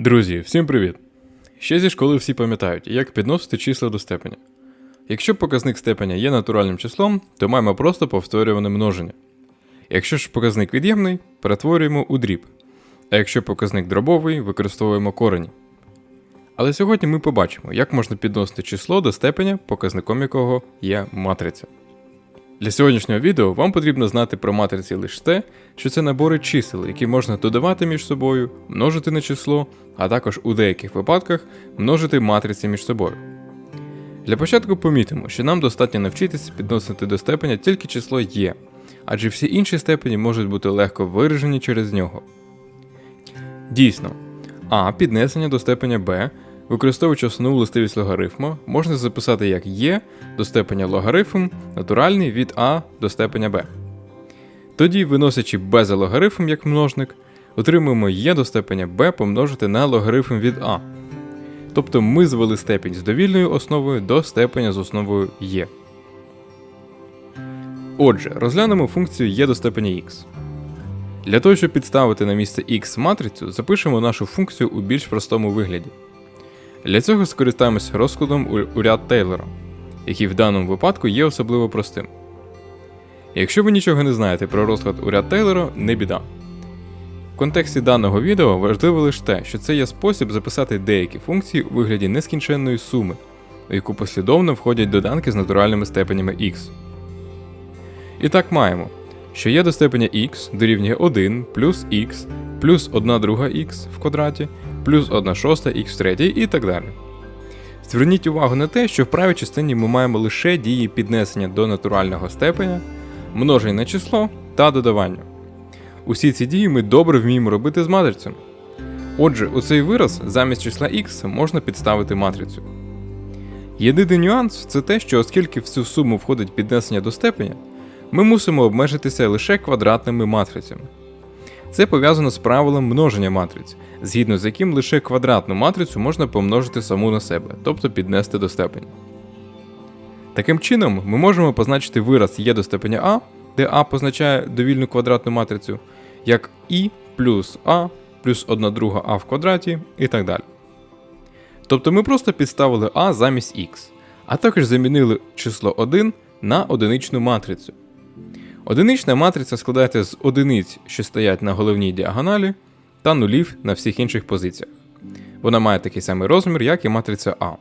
Друзі, всім привіт! Ще зі школи всі пам'ятають, як підносити числа до степеня. Якщо показник степеня є натуральним числом, то маємо просто повторюване множення. Якщо ж показник від'ємний, перетворюємо у дріб. А якщо показник дробовий, використовуємо корені. Але сьогодні ми побачимо, як можна підносити число до степеня, показником якого є матриця. Для сьогоднішнього відео вам потрібно знати про матриці лише те, що це набори чисел, які можна додавати між собою, множити на число, а також у деяких випадках множити матриці між собою. Для початку помітимо, що нам достатньо навчитися підносити до степеня тільки число є, адже всі інші степені можуть бути легко виражені через нього. Дійсно, а піднесення до степеня b, використовуючи основну властивість логарифму, можна записати як є до степеня логарифм натуральний від а до степеня b. Тоді, виносячи b за логарифм як множник, отримуємо є до степеня b помножити на логарифм від а. Тобто ми звели степінь з довільною основою до степеня з основою є. Отже, розглянемо функцію є до степеня х. Для того, щоб підставити на місце x матрицю, запишемо нашу функцію у більш простому вигляді. Для цього скористаємось розкладом у- у ряд Тейлора, який в даному випадку є особливо простим. Якщо ви нічого не знаєте про розклад у ряд Тейлора, не біда. В контексті даного відео важливо лише те, що це є спосіб записати деякі функції у вигляді нескінченної суми, у яку послідовно входять доданки з натуральними степенями x. І так маємо, що є до степеня x дорівнює 1 плюс x плюс 1 друга x в квадраті плюс 1 шоста x в третій і так далі. Зверніть увагу на те, що в правій частині ми маємо лише дії піднесення до натурального степеня, множення на число та додавання. Усі ці дії ми добре вміємо робити з матрицями. Отже, у цей вираз замість числа x можна підставити матрицю. Єдиний нюанс це те, що оскільки в цю суму входить піднесення до степеня, ми мусимо обмежитися лише квадратними матрицями. Це пов'язано з правилом множення матриць, згідно з яким лише квадратну матрицю можна помножити саму на себе, тобто піднести до степеня. Таким чином, ми можемо позначити вираз є до степеня А, де А позначає довільну квадратну матрицю, як І плюс А плюс 1 друга А в квадраті і так далі. Тобто ми просто підставили А замість Х, а також замінили число 1 на одиничну матрицю. Одинична матриця складається з одиниць, що стоять на головній діагоналі, та нулів на всіх інших позиціях. Вона має такий самий розмір, як і матриця А.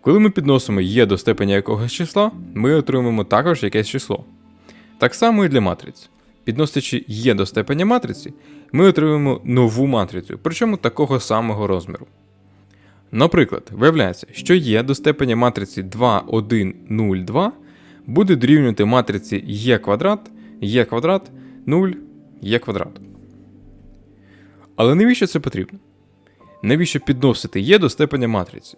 Коли ми підносимо є до степеня якогось числа, ми отримуємо також якесь число. Так само і для матриць. Підносячи є до степеня матриці, ми отримуємо нову матрицю, причому такого самого розміру. Наприклад, виявляється, що є до степеня матриці 2, 1, 0, 2 буде дорівнювати матриці є квадрат, є квадрат, 0, є квадрат. Але навіщо це потрібно? Навіщо підносити є до степеня матриці?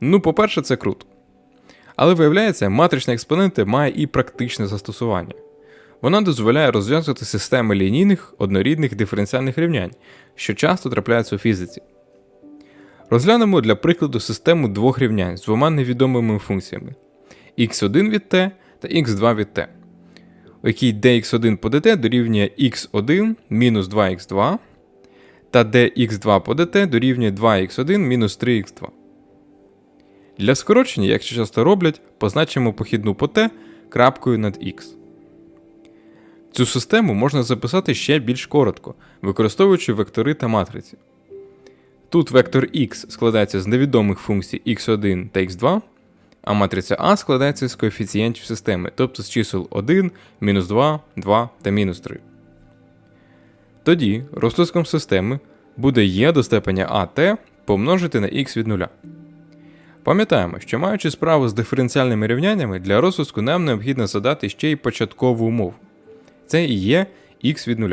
Ну, по-перше, це круто. Але виявляється, матрична експоненти має і практичне застосування. Вона дозволяє розв'язувати системи лінійних однорідних диференціальних рівнянь, що часто трапляються у фізиці. Розглянемо для прикладу систему двох рівнянь з двома невідомими функціями x1 від t та x2 від t, у якій dx1 по dt дорівнює x1 мінус 2x2, та dx2 по dt дорівнює 2x1 мінус 3x2. Для скорочення, як часто роблять, позначимо похідну по t крапкою над x. Цю систему можна записати ще більш коротко, використовуючи вектори та матриці. Тут вектор x складається з невідомих функцій x1 та x2, а матриця А складається з коефіцієнтів системи, тобто з чисел 1, мінус 2, 2 та мінус 3. Тоді розтиском системи буде є до степеня АТ помножити на х від 0. Пам'ятаємо, що маючи справу з диференціальними рівняннями, для розвитку нам необхідно задати ще й початкову умову. Це і є х від 0.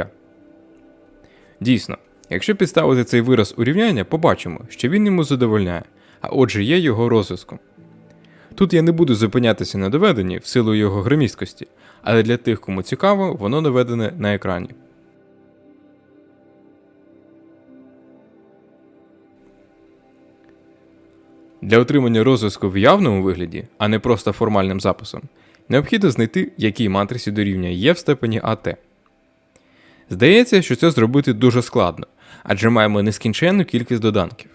Дійсно, якщо підставити цей вираз у рівняння, побачимо, що він йому задовольняє, а отже є його розв'язком. Тут я не буду зупинятися на доведенні в силу його громісткості, але для тих, кому цікаво, воно наведене на екрані. Для отримання розв'язку в явному вигляді, а не просто формальним записом, необхідно знайти, якій матриці дорівнює є в степені АТ. Здається, що це зробити дуже складно, адже маємо нескінченну кількість доданків.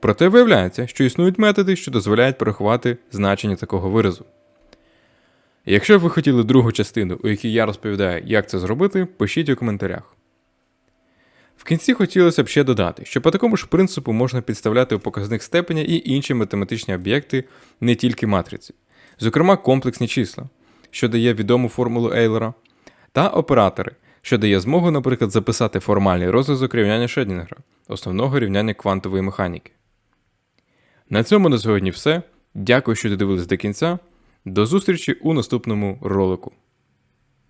Проте виявляється, що існують методи, що дозволяють порахувати значення такого виразу. Якщо ви хотіли другу частину, у якій я розповідаю, як це зробити, пишіть у коментарях. В кінці хотілося б ще додати, що по такому ж принципу можна підставляти у показник степеня і інші математичні об'єкти, не тільки матриці, зокрема комплексні числа, що дає відому формулу Ейлера, та оператори, що дає змогу, наприклад, записати формальний розв'язок рівняння Шредінгера, основного рівняння квантової механіки. На цьому на сьогодні все. Дякую, що додивились до кінця. До зустрічі у наступному ролику.